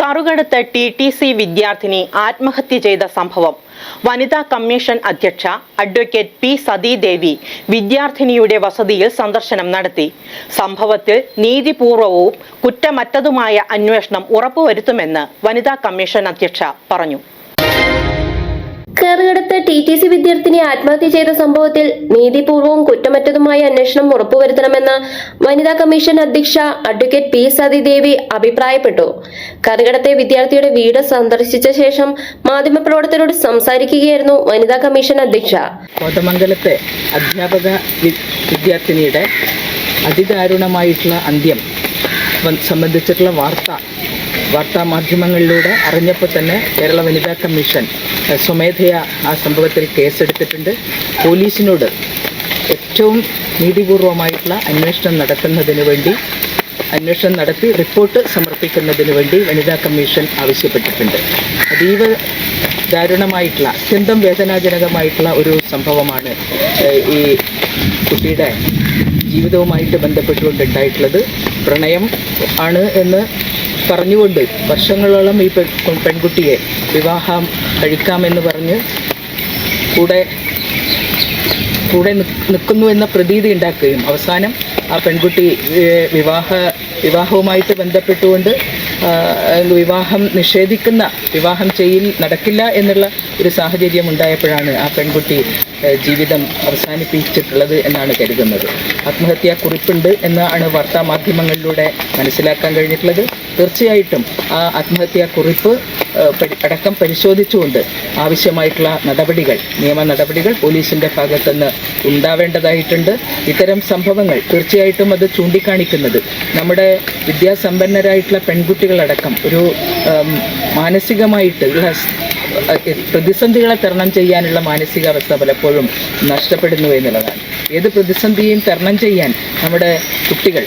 കറുകടുത്ത് T T C വിദ്യാർത്ഥിനി ആത്മഹത്യ ചെയ്ത സംഭവം. വനിതാ കമ്മീഷൻ അധ്യക്ഷ അഡ്വക്കേറ്റ് പി സതീദേവി വിദ്യാർത്ഥിനിയുടെ വസതിയിൽ സന്ദർശനം നടത്തി. സംഭവത്തിൽ നീതിപൂർവവും കുറ്റമറ്റതുമായ അന്വേഷണം ഉറപ്പുവരുത്തുമെന്ന് വനിതാ കമ്മീഷൻ അധ്യക്ഷ പറഞ്ഞു. കേറുകടത്ത് ടി ടി സി വിദ്യാർത്ഥിനി ആത്മഹത്യ ചെയ്ത സംഭവത്തിൽ നീതിപൂർവവും കുറ്റമറ്റതുമായ അന്വേഷണം ഉറപ്പുവരുത്തണമെന്ന് വനിതാ കമ്മീഷൻ അധ്യക്ഷ അഡ്വക്കേറ്റ് പി സതിദേവി അഭിപ്രായപ്പെട്ടു. കറുകടത്തെ വിദ്യാർത്ഥിയുടെ വീട് സന്ദർശിച്ച ശേഷം മാധ്യമപ്രവർത്തകരോട് സംസാരിക്കുകയായിരുന്നു വനിതാ കമ്മീഷൻ അധ്യക്ഷ. കോട്ടമംഗലത്തെ അധ്യാപക വിദ്യാർത്ഥിനിയുടെ അതിദാരുണമായിട്ടുള്ള അന്ത്യം സംബന്ധിച്ചിട്ടുള്ള വാർത്ത വാർത്താ മാധ്യമങ്ങളിലൂടെ അറിഞ്ഞപ്പോൾ തന്നെ കേരള വനിതാ കമ്മീഷൻ സ്വമേധയാ ആ സംഭവത്തിൽ കേസെടുത്തിട്ടുണ്ട്. പോലീസിനോട് ഏറ്റവും നീതിപൂർവമായിട്ടുള്ള അന്വേഷണം നടത്തുന്നതിന് വേണ്ടി അന്വേഷണം നടത്തി റിപ്പോർട്ട് സമർപ്പിക്കുന്നതിന് വേണ്ടി വനിതാ കമ്മീഷൻ ആവശ്യപ്പെട്ടിട്ടുണ്ട്. അതീവ ദാരുണമായിട്ടുള്ള അത്യന്തം വേദനാജനകമായിട്ടുള്ള ഒരു സംഭവമാണ് ഈ കുട്ടിയുടെ ജീവിതവുമായിട്ട് ബന്ധപ്പെട്ടുകൊണ്ടുണ്ടായിട്ടുള്ളത്. പ്രണയം ആണ് എന്ന് പറഞ്ഞുകൊണ്ട് വർഷങ്ങളോളം ഈ പെൺകുട്ടിയെ വിവാഹം കഴിക്കാമെന്ന് പറഞ്ഞ് കൂടെ കൂടെ നിൽക്കുന്നു എന്ന പ്രതീതി ഉണ്ടാക്കുകയും അവസാനം ആ പെൺകുട്ടി വിവാഹ വിവാഹവുമായിട്ട് ബന്ധപ്പെട്ടുകൊണ്ട് വിവാഹം നിഷേധിക്കുന്ന വിവാഹം ചെയ്യിൽ നടക്കില്ല എന്നുള്ള ഒരു സാഹചര്യം ഉണ്ടായപ്പോഴാണ് ആ പെൺകുട്ടി ജീവിതം അവസാനിപ്പിച്ചിട്ടുള്ളത് എന്നാണ് കരുതുന്നത്. ആത്മഹത്യാ കുറിപ്പുണ്ട് എന്നാണ് വാർത്താ മാധ്യമങ്ങളിലൂടെ മനസ്സിലാക്കാൻ കഴിഞ്ഞിട്ടുള്ളത്. തീർച്ചയായിട്ടും ആ ആത്മഹത്യാ കുറിപ്പ് അടക്കം പരിശോധിച്ചുകൊണ്ട് ആവശ്യമായിട്ടുള്ള നടപടികൾ നിയമ നടപടികൾ പോലീസിന്റെ ഭാഗത്തുനിന്ന് ഉണ്ടാവേണ്ടതായിട്ടുണ്ട്. ഇത്തരം സംഭവങ്ങൾ തീർച്ചയായിട്ടും അത് ചൂണ്ടിക്കാണിക്കുന്നത് നമ്മുടെ വിദ്യാസമ്പന്നരായിട്ടുള്ള പെൺകുട്ടികളടക്കം ഒരു മാനസികമായിട്ട് പ്രതിസന്ധികളെ തരണം ചെയ്യാനുള്ള മാനസികാവസ്ഥ പലപ്പോഴും നഷ്ടപ്പെടുന്നു എന്നുള്ളതാണ്. ഏത് പ്രതിസന്ധിയും തരണം ചെയ്യാൻ നമ്മുടെ കുട്ടികൾ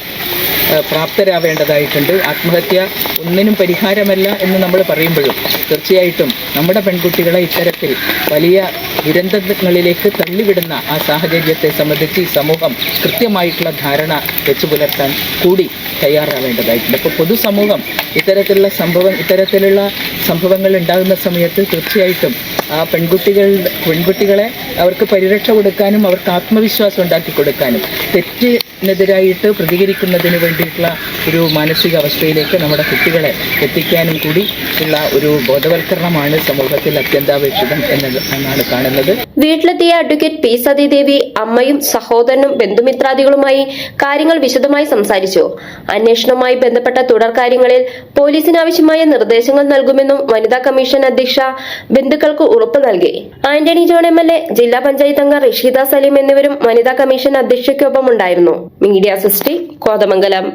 പ്രാപ്തരാവേണ്ടതായിട്ടുണ്ട്. ആത്മഹത്യ ഒന്നിനും പരിഹാരമല്ല എന്ന് നമ്മൾ പറയുമ്പോഴും തീർച്ചയായിട്ടും നമ്മുടെ പെൺകുട്ടികളെ ഇത്തരത്തിൽ വലിയ ദുരന്തങ്ങളിലേക്ക് തള്ളിവിടുന്ന ആ സാഹചര്യത്തെ സംബന്ധിച്ച് ഈ സമൂഹം കൃത്യമായിട്ടുള്ള ധാരണ വെച്ചു പുലർത്താൻ കൂടി തയ്യാറാവേണ്ടതായിട്ടുണ്ട്. അപ്പോൾ പൊതുസമൂഹം ഇത്തരത്തിലുള്ള സംഭവം ഇത്തരത്തിലുള്ള സംഭവങ്ങൾ ഉണ്ടാകുന്ന സമയത്ത് തീർച്ചയായിട്ടും ആ പെൺകുട്ടികൾ പെൺകുട്ടികളെ അവർക്ക് പരിരക്ഷ കൊടുക്കാനും അവർക്ക് ആത്മവിശ്വാസം ഉണ്ടാക്കി കൊടുക്കാനും തെറ്റിനെതിരായിട്ട് പ്രതികരിക്കുന്നതിന് വേണ്ടിയിട്ടുള്ള ഒരു മാനസികാവസ്ഥയിലേക്ക് നമ്മുടെ കുട്ടികളെ എത്തിക്കാനും കൂടി ഉള്ള ഒരു ബോധവൽക്കരണമാണ് സമൂഹത്തിൽ അത്യന്താപേക്ഷിതം എന്നത് എന്നാണ് കാണുന്നത്. വീട്ടിലെത്തിയ അഡ്വക്കേറ്റ് പി സതീദേവി അമ്മയും സഹോദരനും ബന്ധുമിത്രാദികളുമായി കാര്യങ്ങൾ വിശദമായി സംസാരിച്ചു. അന്വേഷണവുമായി ബന്ധപ്പെട്ട തുടർ കാര്യങ്ങളിൽ പോലീസിന് ആവശ്യമായ നിർദ്ദേശങ്ങൾ നൽകുമെന്നും വനിതാ കമ്മീഷൻ അധ്യക്ഷ ബന്ധുക്കൾക്ക് ഉറപ്പ് നൽകി. Antony John M L A ജില്ലാ പഞ്ചായത്ത് അംഗം റഷീദ സലീം എന്നിവരും വനിതാ കമ്മീഷൻ അധ്യക്ഷയ്ക്കൊപ്പം ഉണ്ടായിരുന്നു മീഡിയ സിസ്റ്റി കോതമംഗലം